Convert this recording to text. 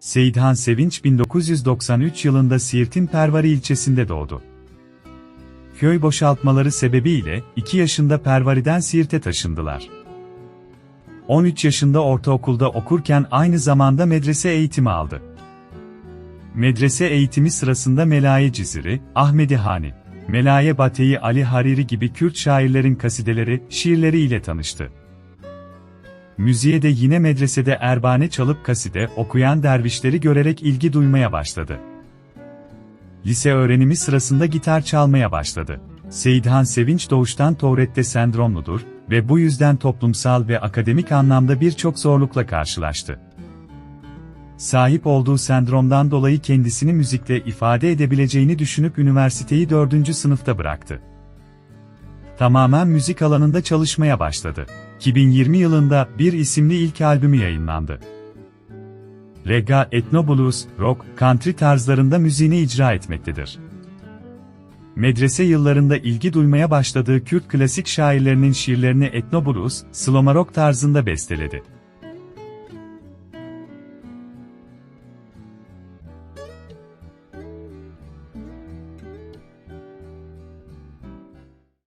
Seyithan Sevinç 1993 yılında Siirt'in Pervari ilçesinde doğdu. Köy boşaltmaları sebebiyle 2 yaşında Pervari'den Siirt'e taşındılar. 13 yaşında ortaokulda okurken aynı zamanda medrese eğitimi aldı. Medrese eğitimi sırasında Melaye Ciziri, Ahmedi Hani, Melaye Bateyi Ali Hariri gibi Kürt şairlerin kasideleri, şiirleri ile tanıştı. Müziğe de yine medresede erbane çalıp kaside okuyan dervişleri görerek ilgi duymaya başladı. Lise öğrenimi sırasında gitar çalmaya başladı. Seyidhan Sevinç doğuştan Tourette'de sendromludur ve bu yüzden toplumsal ve akademik anlamda birçok zorlukla karşılaştı. Sahip olduğu sendromdan dolayı kendisini müzikle ifade edebileceğini düşünüp üniversiteyi 4. sınıfta bıraktı. Tamamen müzik alanında çalışmaya başladı. 2020 yılında Bir isimli ilk albümü yayınlandı. Reggae, etnoblues, rock, country tarzlarında müziğini icra etmektedir. Medrese yıllarında ilgi duymaya başladığı Kürt klasik şairlerinin şiirlerini etnoblues, sloma rock tarzında besteledi.